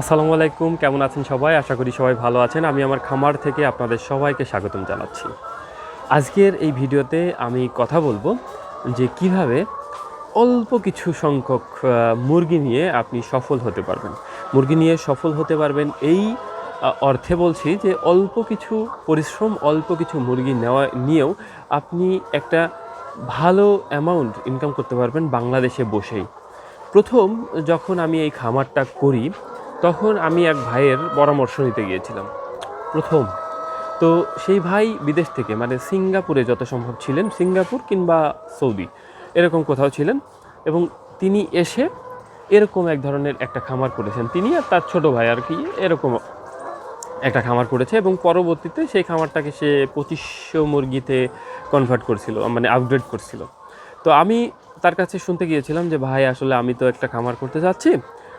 আসসালামু আলাইকুম, কেমন আছেন সবাই? আশা করি সবাই ভালো আছেন। আমি আমার খামার থেকে আপনাদের সবাইকে স্বাগতম জানাচ্ছি। আজকের এই ভিডিওতে আমি কথা বলব যে কীভাবে অল্প কিছু সংখ্যক মুরগি নিয়ে আপনি সফল হতে পারবেন। মুরগি নিয়ে সফল হতে পারবেন এই অর্থে বলছি যে অল্প কিছু পরিশ্রম, অল্প কিছু মুরগি নেওয়া নিয়েও আপনি একটা ভালো অ্যামাউন্ট ইনকাম করতে পারবেন বাংলাদেশে বসেই। প্রথম যখন আমি এই খামারটা করি তখন আমি এক ভাইয়ের পরামর্শ নিতে গিয়েছিলাম। প্রথম, তো সেই ভাই বিদেশ থেকে মানে সিঙ্গাপুরে যত সম্ভব ছিলেন, সিঙ্গাপুর কিংবা সৌদি, এরকম কোথাও ছিলেন এবং তিনি এসে এরকম এক ধরনের একটা খামার করেছেন তিনি আর তার ছোট ভাই আর কি, এরকম একটা খামার করেছে এবং পরবর্তীতে সেই খামারটাকে সে পঁচিশশো মুরগিতে কনভার্ট করছিল মানে আপগ্রেড করছিল। তো আমি তার কাছে শুনতে গিয়েছিলাম যে, ভাই, আসলে আমি তো একটা খামার করতে যাচ্ছি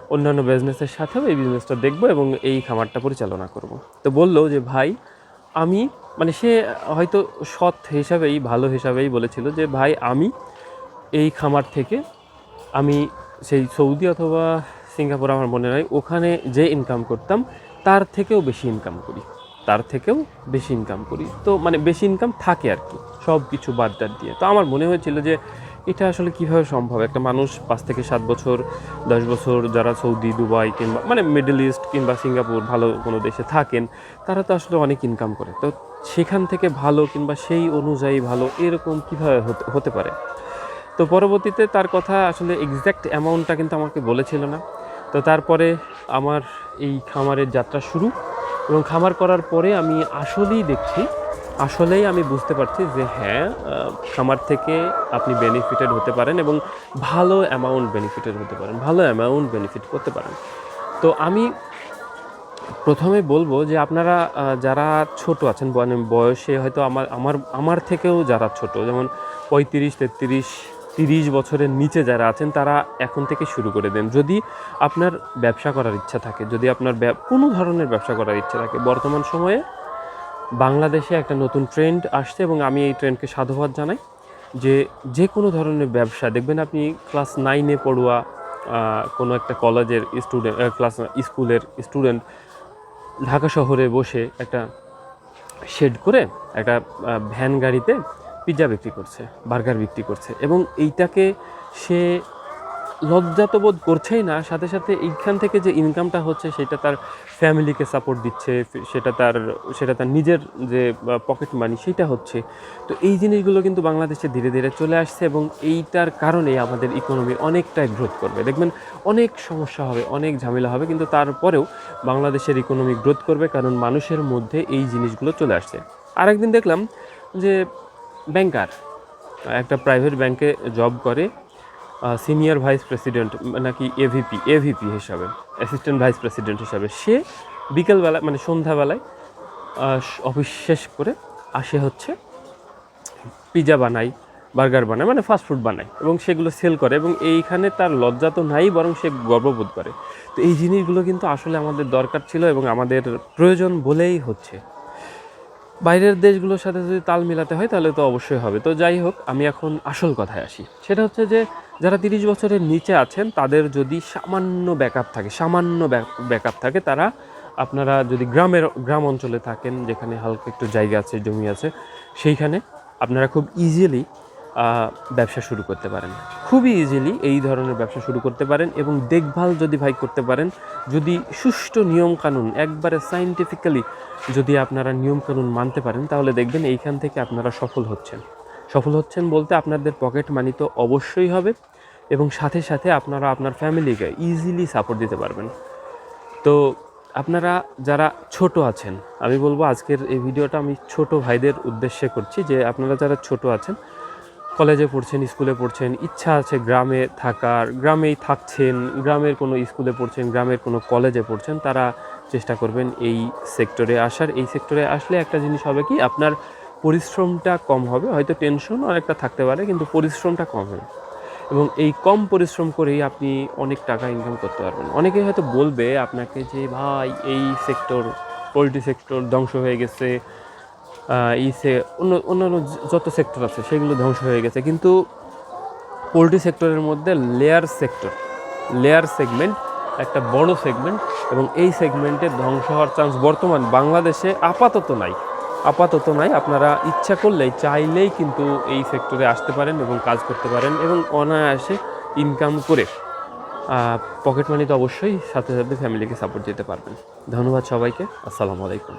অন্যান্য বিজনেসের সাথেও এই বিজনেসটা দেখব এবং এই খামারটা পরিচালনা করব। তো বলল যে, ভাই, আমি মানে সে হয়তো সৎ হিসাবেই, ভালো হিসাবেই বলেছিল যে, ভাই, আমি এই খামার থেকে আমি সেই সৌদি অথবা সিঙ্গাপুর আমার মনে হয়, ওখানে যে ইনকাম করতাম, তার থেকেও বেশি ইনকাম করি। তার থেকেও বেশি ইনকাম করি। তো মানে বেশি ইনকাম থাকে আর কি সব কিছু বাদ দিয়ে। তো আমার মনে হয়েছিল যে এটা আসলে কীভাবে সম্ভব? একটা মানুষ পাঁচ থেকে সাত বছর, দশ বছর যারা সৌদি, দুবাই কিংবা মানে মিডল ইস্ট কিংবা সিঙ্গাপুর ভালো কোনো দেশে থাকেন, তারা তো আসলে অনেক ইনকাম করে। তো সেখান থেকে ভালো কিংবা সেই অনুযায়ী ভালো এরকম কীভাবে হতে পারে? তো পরবর্তীতে তার কথা আসলে এক্স্যাক্ট অ্যামাউন্টটা কিন্তু আমাকে বলেছিল না। তো তারপরে আমার এই খামারের যাত্রা শুরু এবং খামার করার পরে আমি আসলেই দেখছি আসলেই আমি বুঝতে পারছি যে হ্যাঁ আহ, খামার থেকে আপনি বেনিফিটেড হতে পারেন এবং ভালো অ্যামাউন্ট বেনিফিটেড হতে পারেন ভালো অ্যামাউন্ট বেনিফিট করতে পারেন। তো আমি প্রথমে বলব যে আপনারা যারা ছোট আছেন মানে বয়সে হয়তো আমার আমার আমার থেকেও যারা ছোট যেমন পঁয়ত্রিশ তেত্রিশ তিরিশ বছরের নিচে যারা আছেন তারা এখন থেকে শুরু করে দেন। যদি আপনার ব্যবসা করার ইচ্ছা থাকে যদি আপনার কোনো ধরনের ব্যবসা করার ইচ্ছা থাকে বর্তমান সময়ে বাংলাদেশে একটা নতুন ট্রেন্ড আসছে এবং আমি এই ট্রেন্ডকে সাধুবাদ জানাই যে যে কোনো ধরনের ব্যবসা, দেখবেন আপনি ক্লাস নাইনে পড়ুয়া কোনো একটা কলেজের স্টুডেন্ট ক্লাস স্কুলের স্টুডেন্ট ঢাকা শহরে বসে একটা শেড করে একটা ভ্যান গাড়িতে পিৎজা বিক্রি করছে বার্গার বিক্রি করছে এবং এইটাকে সে লজ্জা তো বোধ করছেই না, সাথে সাথে এইখান থেকে যে ইনকামটা হচ্ছে সেটা তার ফ্যামিলিকে সাপোর্ট দিচ্ছে, সেটা তার সেটা তার নিজের যে পকেট মানি সেটা হচ্ছে। তো এই জিনিসগুলো কিন্তু বাংলাদেশে ধীরে ধীরে চলে আসছে এবং এইটার কারণে আমাদের ইকোনমি অনেকটাই গ্রোথ করবে। দেখবেন অনেক সমস্যা হবে, অনেক ঝামেলা হবে, কিন্তু তারপরেও বাংলাদেশের ইকোনমি গ্রোথ করবে কারণ মানুষের মধ্যে এই জিনিসগুলো চলে আসছে। আরেকদিন দেখলাম যে ব্যাংকার একটা প্রাইভেট ব্যাংকে জব করে সিনিয়র ভাইস প্রেসিডেন্ট নাকি এভিপি এভিপি হিসাবে অ্যাসিস্ট্যান্ট ভাইস প্রেসিডেন্ট হিসাবে, সে বিকেলবেলায় মানে সন্ধ্যাবেলায় অফিস শেষ করে আসে হচ্ছে পিজা বানাই বার্গার বানায় মানে ফাস্ট ফুড বানায়, এবং সেগুলো সেল করে, এবং এইখানে তার লজ্জা তো নাই, বরং সে গর্ববোধ করে। তো এই জিনিসগুলো কিন্তু আসলে আমাদের দরকার ছিল এবং আমাদের প্রয়োজন বলেই হচ্ছে। বাইরের দেশগুলোর সাথে যদি তাল মিলাতে হয়, তাহলে তো অবশ্যই হবে। তো যাই হোক, আমি এখন আসল কথায় আসি। সেটা হচ্ছে যে যারা তিরিশ বছরের নিচে আছেন, তাদের যদি সামান্য ব্যাকআপ থাকে, সামান্য ব্যাকআপ থাকে, তারা আপনারা যদি গ্রামের, গ্রাম অঞ্চলে থাকেন, যেখানে হালকা একটু জায়গা আছে, জমি আছে, সেইখানে আপনারা খুব ইজিলি ব্যবসা শুরু করতে পারেন। খুবই ইজিলি এই ধরনের ব্যবসা শুরু করতে পারেন এবং দেখভাল যদি ভাই করতে পারেন, যদি সুষ্ঠু নিয়মকানুন, একবারে সাইন্টিফিক্যালি যদি আপনারা নিয়মকানুন মানতে পারেন, তাহলে দেখবেন এইখান থেকে আপনারা সফল হচ্ছেন। সফল হচ্ছেন বলতে আপনাদের পকেট মানি তো অবশ্যই হবে এবং সাথে সাথে আপনারা আপনার ফ্যামিলিকে ইজিলি সাপোর্ট দিতে পারবেন। তো আপনারা যারা ছোট আছেন, আমি বলব আজকের এই ভিডিওটা আমি ছোট ভাইদের উদ্দেশ্যে করছি যে আপনারা যারা ছোট আছেন, কলেজে পড়ছেন, স্কুলে পড়ছেন, ইচ্ছা আছে গ্রামে থাকার, গ্রামেই থাকছেন, গ্রামের কোনো স্কুলে পড়ছেন, গ্রামের কোনো কলেজে পড়ছেন, তারা চেষ্টা করবেন এই সেক্টরে আসার। এই সেক্টরে আসলে একটা জিনিস হবে কি, আপনার পরিশ্রমটা কম হবে, হয়তো টেনশন অনেকটা থাকতে পারে, কিন্তু পরিশ্রমটা কম হবে। এবং এই কম পরিশ্রম করেই আপনি অনেক টাকা ইনকাম করতে পারবেন। অনেকে হয়তো বলবে আপনাকে যে, ভাই, এই সেক্টর পোলট্রি সেক্টর ধ্বংস হয়ে গেছে এই সে, অন্য, অন্যান্য যত সেক্টর আছে, সেগুলো ধ্বংস হয়ে গেছে। কিন্তু পোলট্রি সেক্টরের মধ্যে লেয়ার সেক্টর লেয়ার সেগমেন্ট একটা বড় সেগমেন্ট এবং এই সেগমেন্টের ধ্বংস হওয়ার চান্স বর্তমান বাংলাদেশে আপাতত নাই। আপাতত নাই। আপনারা ইচ্ছা করলেই চাইলেই কিন্তু এই সেক্টরে আসতে পারেন এবং কাজ করতে পারেন এবং অনায়াসে ইনকাম করে পকেট মানি তো অবশ্যই সাথে সাথে ফ্যামিলিকে সাপোর্ট দিতে পারবেন। ধন্যবাদ সবাইকে। আসসালামু আলাইকুম।